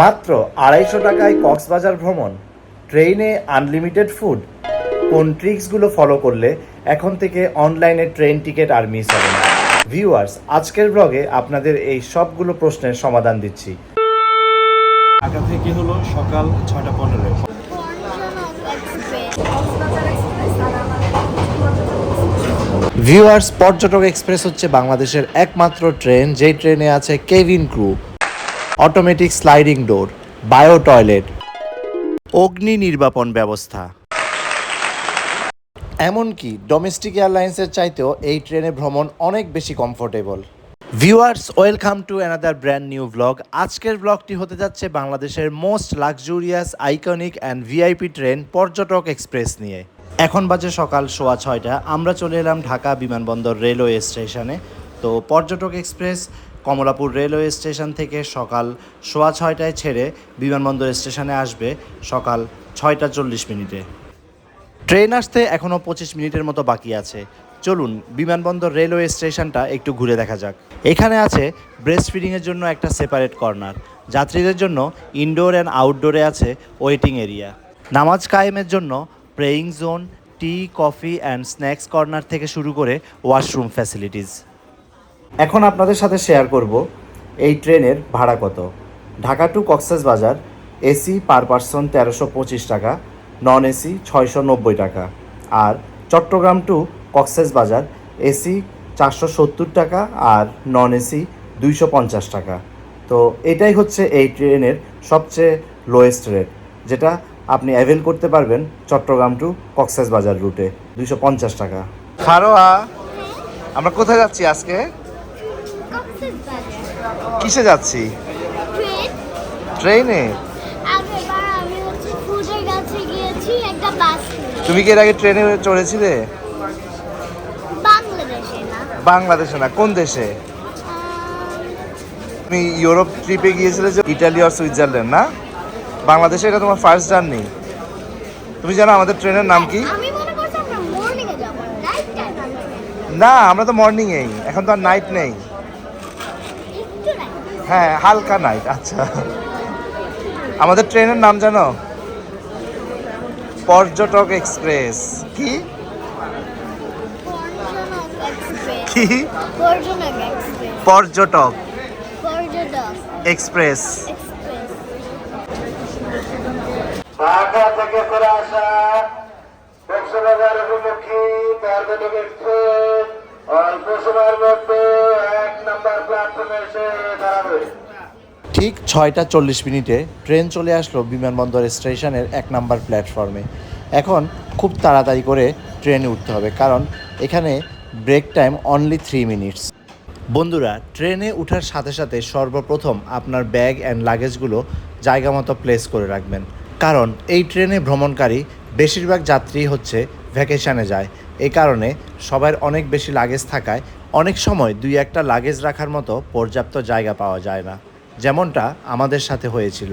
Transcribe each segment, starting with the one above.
মাত্র আড়াইশো টাকায় কক্সবাজার ভ্রমণ ট্রেনে আনলিমিটেড ফুড কোন ট্রিক্সগুলো ফলো করলে এখন থেকে অনলাইনে ট্রেন টিকিট আর মিস হবে না। ভিউয়ার্স আজকের ব্লগে আপনাদের এই সবগুলো প্রশ্নের সমাধান দিচ্ছি। ঢাকা থেকে হলো সকাল ছয়টা পনেরো। ভিউয়ার্স পর্যটক এক্সপ্রেস হচ্ছে বাংলাদেশের একমাত্র ট্রেন যেই ট্রেনে আছে cabin crew. Automatic sliding door bio toilet অগ্নি নির্বাপন ব্যবস্থা। এমনকি ডোমেস্টিক এয়ারলাইন্সের চাইতেও এই ট্রেনে ভ্রমণ অনেক বেশি comfortable viewers welcome to another brand new blog আজকের ব্লগটি হতে যাচ্ছে বাংলাদেশের most luxurious iconic and VIP train Parjatak express নিয়ে। এখন বাজে সকাল সোয়া ছয়টা। আমরা চলে এলাম ঢাকা বিমানবন্দর রেলওয়ে স্টেশনে তো পর্যটক এক্সপ্রেস কমলাপুর রেলওয়ে স্টেশন থেকে সকাল সোয়া ছয়টায় ছেড়ে বিমানবন্দর স্টেশনে আসবে সকাল ছয়টা চল্লিশ মিনিটে। ট্রেন আসতে এখনও পঁচিশ মিনিটের মতো বাকি আছে। চলুন, বিমানবন্দর রেলওয়ে স্টেশনটা একটু ঘুরে দেখা যাক। এখানে আছে ব্রেস্ট ফিডিংয়ের জন্য একটা সেপারেট কর্নার যাত্রীদের জন্য ইনডোর অ্যান্ড আউটডোরে আছে ওয়েটিং এরিয়া নামাজ কায়েমের জন্য praying zone tea coffee and snacks corner থেকে শুরু করে ওয়াশরুম ফ্যাসিলিটিস এখন আপনাদের সাথে শেয়ার করব এই ট্রেনের ভাড়া কত। ঢাকা টু কক্সেস বাজার এসি পার পার্সন তেরোশো পঁচিশ টাকা নন এসি ছয়শো নব্বই টাকা আর চট্টগ্রাম টু কক্সেস বাজার এসি চারশো সত্তর টাকা আর নন এসি দুইশো পঞ্চাশ টাকা। তো এটাই হচ্ছে এই ট্রেনের সবচেয়ে লোয়েস্ট রেট যেটা আপনি অ্যাভেল করতে পারবেন চট্টগ্রাম টু কক্সেস বাজার রুটে দুইশো পঞ্চাশ টাকা। খারোয়া আমরা কোথায় যাচ্ছি আজকে? কিসে যাচ্ছি? ট্রেনে তুমি কি এর আগে ট্রেনে চড়েছিলে? বাংলাদেশে না। কোন দেশে? তুমি ইউরোপ ট্রিপে গিয়েছিলে যে ইটালি আর সুইজারল্যান্ড না? বাংলাদেশে এটা তোমার ফার্স্ট জার্নি তুমি জানো আমাদের ট্রেনের নাম কি? না আমরা তো মর্নিং এই এখন তো আর নাইট নাই। হ্যাঁ হালকা নাইট আচ্ছা। আমাদের ট্রেনের নাম জানো? পর্যটক এক্সপ্রেস। কি? কি? পর্যটক এক্সপ্রেস। থেকে করে আসা অভিমুখী পর্যটক এক্সপ্রেস। ঠিক ছয়টা চল্লিশ মিনিটে ট্রেন চলে আসলো বিমানবন্দর স্টেশনের এক নাম্বার প্ল্যাটফর্মে। এখন খুব তাড়াতাড়ি করে ট্রেনে উঠতে হবে, কারণ এখানে break time only three minutes বন্ধুরা, ট্রেনে ওঠার সাথে সাথে সর্বপ্রথম আপনার ব্যাগ অ্যান্ড লাগেজগুলো জায়গা মতো প্লেস করে রাখবেন। কারণ এই ট্রেনে ভ্রমণকারী বেশিরভাগ যাত্রী হচ্ছে ভ্যাকেশানে যায়। এই কারণে সবার অনেক বেশি লাগেজ থাকায় অনেক সময় দুই একটা লাগেজ রাখার মতো পর্যাপ্ত জায়গা পাওয়া যায় না, যেমনটা আমাদের সাথে হয়েছিল।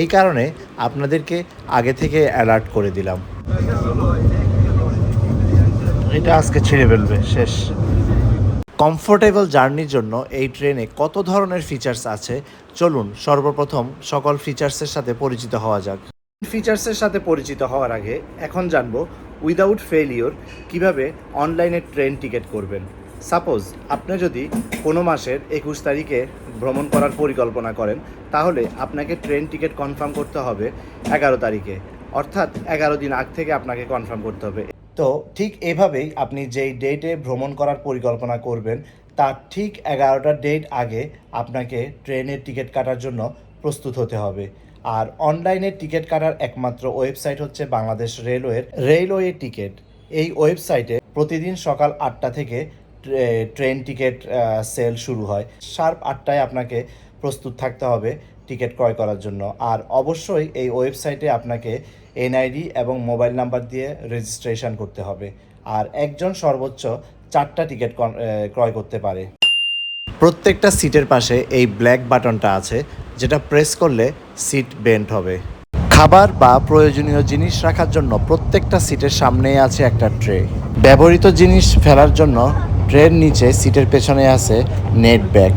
এই কারণে আপনাদেরকে আগে থেকে অ্যালার্ট করে দিলাম। এটা আজকে ছিঁড়ে ফেলবে, শেষ। কমফোর্টেবল জার্নির জন্য এই ট্রেনে কত ধরনের ফিচার্স আছে? চলুন, সর্বপ্রথম সকল ফিচার্সের সাথে পরিচিত হওয়া যাক। ফিচার্সের সাথে পরিচিত হওয়ার আগে এখন জানব উইদাউট ফেলিওর কীভাবে অনলাইনে ট্রেন টিকিট করবেন? সাপোজ আপনি যদি কোনো মাসের একুশ তারিখে ভ্রমণ করার পরিকল্পনা করেন, তাহলে আপনাকে ট্রেন টিকিট কনফার্ম করতে হবে এগারো তারিখে। অর্থাৎ এগারো দিন আগ থেকে আপনাকে কনফার্ম করতে হবে। তো ঠিক এভাবেই আপনি যেই ডেটে ভ্রমণ করার পরিকল্পনা করবেন, তার ঠিক এগারোটা ডেট আগে আপনাকে ট্রেনের টিকিট কাটার জন্য প্রস্তুত হতে হবে। আর অনলাইনে টিকিট কাটার একমাত্র ওয়েবসাইট হচ্ছে বাংলাদেশ রেলওয়ের রেলওয়ে টিকিট। এই ওয়েবসাইটে প্রতিদিন সকাল আটটা থেকে ট্রেন টিকিট সেল শুরু হয়। শার্প আটটায় আপনাকে প্রস্তুত থাকতে হবে টিকিট ক্রয় করার জন্য। আর অবশ্যই এই ওয়েবসাইটে আপনাকে এনআইডি এবং মোবাইল নাম্বার দিয়ে রেজিস্ট্রেশন করতে হবে। আর একজন সর্বোচ্চ চারটা টিকিট ক্রয় করতে পারে। প্রত্যেকটা সিটের পাশে এই ব্ল্যাক বাটনটা আছে, যেটা প্রেস করলে সিট বেন্ড হবে। খাবার বা প্রয়োজনীয় জিনিস রাখার জন্য প্রত্যেকটা সিটের সামনেই আছে একটা ট্রে। ব্যবহৃত জিনিস ফেলার জন্য ট্রের নিচে সিটের পেছনে আছে নেট ব্যাগ।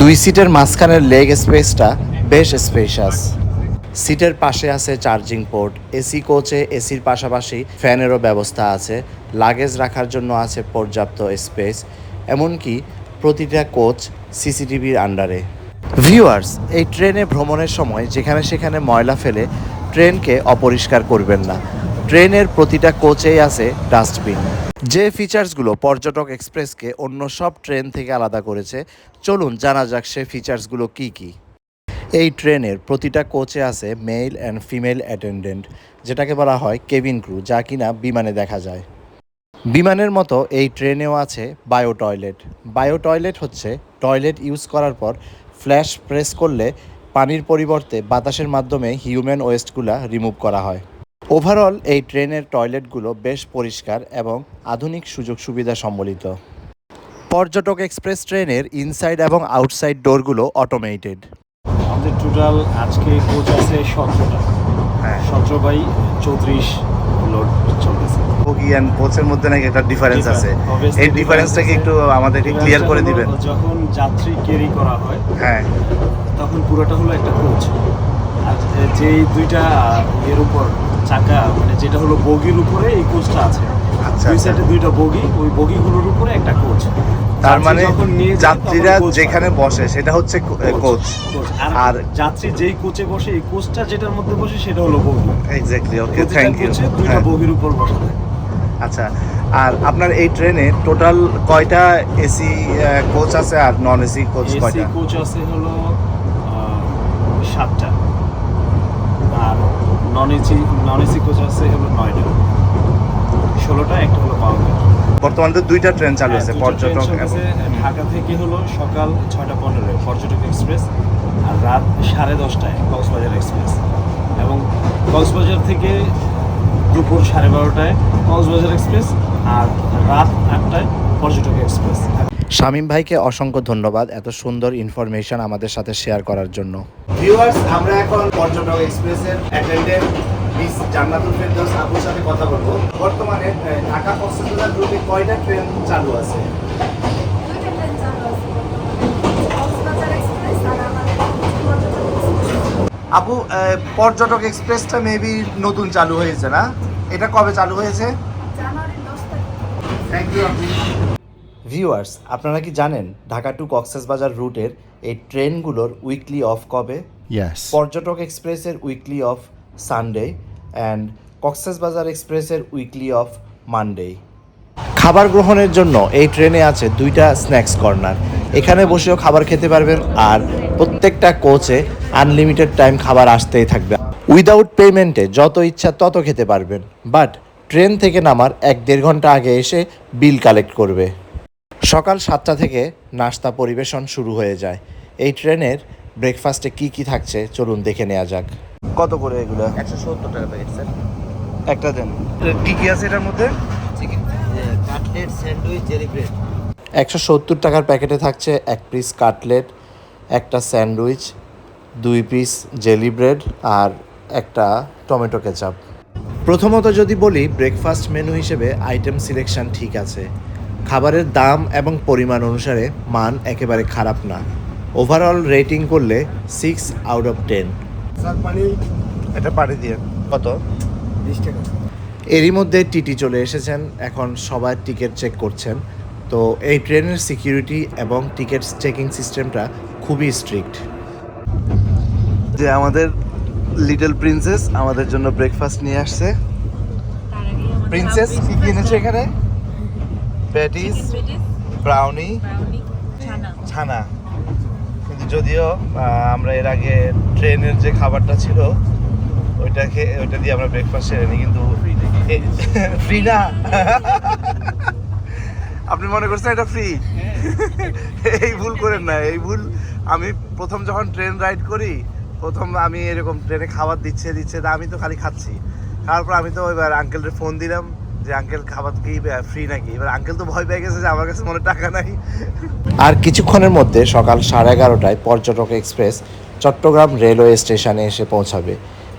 দুই সিটের মাঝখানের লেগ স্পেসটা বেশ স্পেশাস। সিটের পাশে আছে চার্জিং পোর্ট, এসি কোচে, এসির পাশাপাশি ফ্যানেরও ব্যবস্থা আছে। লাগেজ রাখার জন্য আছে পর্যাপ্ত স্পেস, এমনকি প্রতিটা কোচ সিসিটিভির আন্ডারে। ভিউয়ার্স এই ট্রেনে ভ্রমণের সময় যেখানে সেখানে ময়লা ফেলে ট্রেনকে অপরিষ্কার করবেন না। ট্রেনের প্রতিটা কোচেই আছে ডাস্টবিন। যে ফিচার্সগুলো পর্যটক এক্সপ্রেসকে অন্য সব ট্রেন থেকে আলাদা করেছে, চলুন জানা যাক সে ফিচার্সগুলো কী কী। এই ট্রেনের প্রতিটা কোচে আছে মেল অ্যান্ড ফিমেল অ্যাটেন্ডেন্ট, যেটাকে বলা হয় কেবিন ক্রু, যা কিনা বিমানে দেখা যায়। বিমানের মতো এই ট্রেনেও আছে বায়ো টয়লেট বায়ো টয়লেট হচ্ছে টয়লেট ইউজ করার পর ফ্ল্যাশ প্রেস করলে পানির পরিবর্তে বাতাসের মাধ্যমে হিউম্যান ওয়েস্টগুলা রিমুভ করা হয়। ওভারঅল এই ট্রেনের টয়লেটগুলো বেশ পরিষ্কার এবং আধুনিক সুযোগ সুবিধা সম্বলিত। পর্যটক এক্সপ্রেস ট্রেনের ইনসাইড এবং আউটসাইড ডোরগুলো অটোমেটেড আমাদের টোটাল আজকে কোচ আছে সতেরোটা। হ্যাঁ। সতেরো বাই চৌত্রিশ লোড চলতেছে। বগি অ্যান্ড কোচের মধ্যে নাকি একটা ডিফারেন্স আছে। এই ডিফারেন্সটা কি একটু আমাদেরকে ক্লিয়ার করে দিবেন? যখন যাত্রী ক্যারি করা হয় হ্যাঁ। তখন পুরোটা হলো একটা কোচ আর যে দুইটা এর উপর চাকা মানে যেটা হলো বগির উপরে এই কোচটা আছে। দুই আচ্ছা। সাইডে দুইটা বগি ওই বগিগুলোর উপরে একটা কোচ। তার মানে যাত্রীরা হয়। যেখানে বসে সেটা হচ্ছে কোচ। আর যাত্রী যেই কোচে বসে এই কোচটা যেটার মধ্যে বসে সেটা হলো বগি। এক্স্যাক্টলি ওকে থ্যাংক ইউ দুইটা বগির উপর বসা থাকে আচ্ছা আর আপনার এই ট্রেনে টোটাল কয়টা এসি কোচ আছে আর নন এসি কোচ এসি কয়টা? কোচ আছে হলো সাতটা। আর non AC non AC coach আছে হলো নয়টা। ষোলোটা একটা হলো বর্তমানে তো দুইটা ট্রেন চালু আছে পর্যটক ঢাকা থেকে হলো সকাল ছয়টা পনেরো পর্যটক এক্সপ্রেস আর রাত সাড়ে দশটায় কক্সবাজার এক্সপ্রেস। এবং কক্সবাজার থেকে দুপুর সাড়ে বারোটায় কক্সবাজার এক্সপ্রেস আর রাত আটটায় পর্যটক এক্সপ্রেস। শামীম ভাইকে অসংখ্য ধন্যবাদ এত সুন্দর ইনফরমেশন আমাদের সাথে শেয়ার করার জন্য। ভিউয়ার্স আমরা এখন পর্যটক এক্সপ্রেসের অ্যাটেন্ডেন্ট মিস জান্নাতুল ফেরদৌস আপুর সাথে কথা বলব। বর্তমানে ঢাকা কক্সবাজার রুটে কয়টা ট্রেন চালু আছে? আপু আহ, পর্যটক এক্সপ্রেসটা মেবি নতুন চালু হয়েছে না? এটা কবে চালু হয়েছে? ভিউয়ার্স আপনারা কি জানেন ঢাকা টু কক্সবাজার রুটের এই ট্রেনগুলোর উইকলি অফ কবে. পর্যটক এক্সপ্রেসের weekly off Sunday and Cox's Bazar এক্সপ্রেসের উইকলি অফ মানডে খাবার গ্রহণের জন্য এই ট্রেনে আছে দুইটা স্ন্যাক্স কর্নার এখানে বসেও খাবার খেতে পারবেন আর প্রত্যেকটা কোচে আনলিমিটেড টাইম খাবার আসতেই থাকবে। উইদাউট পেমেন্টে যত ইচ্ছা তত খেতে পারবেন। বাট ট্রেন থেকে নামার এক দেড় ঘণ্টা আগে এসে বিল কালেক্ট করবে। সকাল সাতটা থেকে নাস্তা পরিবেশন শুরু হয়ে যায়। এই ট্রেনের ব্রেকফাস্টে কি কি থাকছে চলুন দেখে নেওয়া যাক। কত করে এগুলো? একশো সত্তর টাকা প্যাকেট স্যার একটা দেন। কি কি আছে এটার মধ্যে? Chicken cutlet sandwich jelly bread একশো সত্তর টাকার প্যাকেটে থাকছে এক পিস কাটলেট একটা স্যান্ডউইচ দুই পিস জেলি ব্রেড আর একটা টমেটো কেচাপ প্রথমত যদি বলি ব্রেকফাস্ট মেনু হিসেবে আইটেম সিলেকশন ঠিক আছে। খাবারের দাম এবং পরিমাণ অনুসারে মান একেবারে খারাপ না। ওভারঅল রেটিং করলে সিক্স আউট অফ টেন এটা পানি দিয়ে। কত? বিশ টাকা। এরই মধ্যে টিটি চলে এসেছেন। এখন সবাই টিকিট চেক করছেন। তো এই ট্রেনের সিকিউরিটি এবং টিকিট চেকিং সিস্টেমটা খুবই স্ট্রিক্ট। যে আমাদের লিটল প্রিন্সেস আমাদের জন্য ব্রেকফাস্ট নিয়ে আসছে। প্রিন্সেস কি কি এনেছে এখানে? প্যাটিস ব্রাউনি ছানা যদিও আমরা এর আগে ট্রেনের যে খাবারটা ছিল ওইটা খেয়ে ওইটা দিয়ে আমরা ব্রেকফাস্ট সেরে নিই কিন্তু ফ্রি না। আপনি মনে করছেন এটা ফ্রি এই ভুল করেন না এই ভুল আমি প্রথম যখন ট্রেন রাইড করি প্রথম আমি এরকম ট্রেনে খাবার দিচ্ছে দিচ্ছে তা আমি তো খালি খাচ্ছি। খাওয়ার পর আমি তো এবার আঙ্কেলের ফোন দিলাম যে আঙ্কেল খাবার কি ফ্রি নাকি? এবার আঙ্কেল তো ভয় পেয়ে গেছে যে আমার কাছে মনে টাকা নাই। আর কিছুক্ষণের মধ্যে সকাল সাড়ে এগারোটায় পর্যটক এক্সপ্রেস চট্টগ্রাম রেলওয়ে স্টেশনে এসে পৌঁছাবে।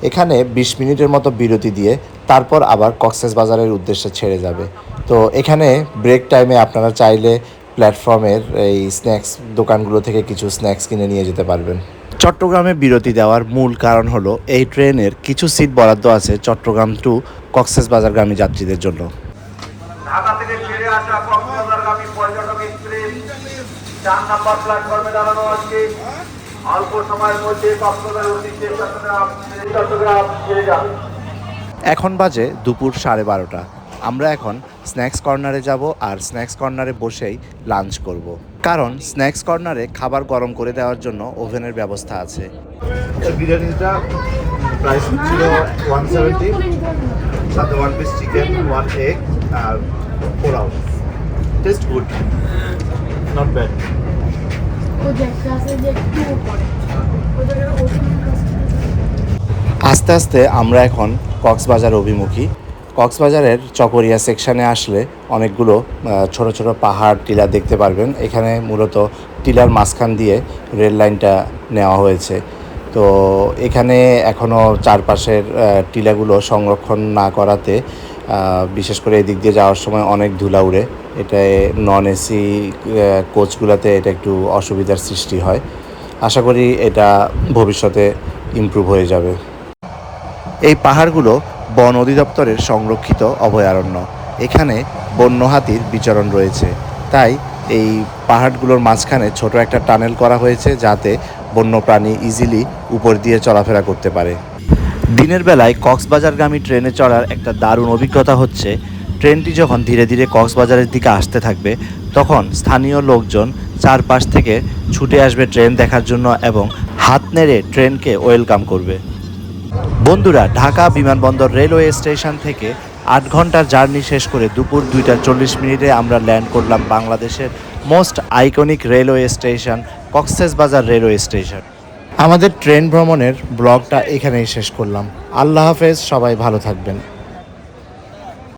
এখানে বিশ মিনিটের মতো বিরতি দিয়ে তারপর আবার কক্সেস বাজারের উদ্দেশ্যে ছেড়ে যাবে। তো এখানে ব্রেক টাইমে আপনারা চাইলে প্ল্যাটফর্মের এই স্ন্যাক্স দোকানগুলো থেকে কিছু স্ন্যাক্স কিনে নিয়ে যেতে পারবেন। চট্টগ্রামে বিরতি দেওয়ার মূল কারণ হলো এই ট্রেনের কিছু সিট বরাদ্দ আছে চট্টগ্রাম টু কক্সেস বাজারগামী যাত্রীদের জন্য। ঢাকা থেকে ছেড়ে আসা কক্সবাজারগামী পর্যটক এক্সপ্রেস চার নাম্বার প্ল্যাটফর্মে দাঁড়ানো আছে অল্প সময়ের মধ্যে কক্সবাজার উদ্দেশ্যে চট্টগ্রাম চট্টগ্রাম ছেড়ে যাবে। এখন বাজে দুপুর সাড়ে বারোটা। আমরা এখন স্ন্যাক্স কর্নারে যাব আর স্ন্যাক্স কর্নারে বসেই লাঞ্চ করব। কারণ স্ন্যাক্স কর্নারে খাবার গরম করে দেওয়ার জন্য ওভেনের ব্যবস্থা আছে। বিরিয়ানিটা প্রাইস ছিল ওয়ান সেভেন্টি সাথে one piece chicken one egg আর পোলাও। টেস্ট গুড নট ব্যাড আস্তে আস্তে আমরা এখন কক্সবাজার অভিমুখী। কক্সবাজারের চকরিয়া সেকশনে আসলে অনেকগুলো ছোট ছোট পাহাড়, টিলা দেখতে পারবেন। এখানে মূলত টিলার মাঝখান দিয়ে রেল লাইনটা নেওয়া হয়েছে। তো এখানে এখনও চারপাশের টিলাগুলো সংরক্ষণ না করাতে বিশেষ করে এদিক দিয়ে যাওয়ার সময় অনেক ধুলা উড়ে। এটায় নন এসি কোচগুলোতে এটা একটু অসুবিধার সৃষ্টি হয়। আশা করি এটা ভবিষ্যতে ইমপ্রুভ হয়ে যাবে। এই পাহাড়গুলো বন অধিদপ্তরের সংরক্ষিত অভয়ারণ্য। এখানে বন্য হাতির বিচরণ রয়েছে। তাই এই পাহাড়গুলোর মাঝখানে ছোট একটা টানেল করা হয়েছে যাতে বন্য প্রাণী ইজিলি উপর দিয়ে চলাফেরা করতে পারে। দিনের বেলায় কক্সবাজারগামী ট্রেনে চড়ার একটা দারুণ অভিজ্ঞতা হচ্ছে, ট্রেনটি যখন ধীরে ধীরে কক্সবাজারের দিকে আসতে থাকবে, তখন স্থানীয় লোকজন চারপাশ থেকে ছুটে আসবে ট্রেন দেখার জন্য এবং হাত নেড়ে ট্রেনকে ওয়েলকাম করবে। বন্ধুরা, ঢাকা বিমানবন্দর রেলওয়ে স্টেশন থেকে আট ঘণ্টার জার্নি শেষ করে দুপুর দুইটা চল্লিশ মিনিটে আমরা ল্যান্ড করলাম বাংলাদেশের most iconic railway station, Cox's Bazar railway station. আমাদের ট্রেন ভ্রমণের ব্লগটা এখানেই শেষ করলাম। আল্লাহ হাফেজ, সবাই ভালো থাকবেন।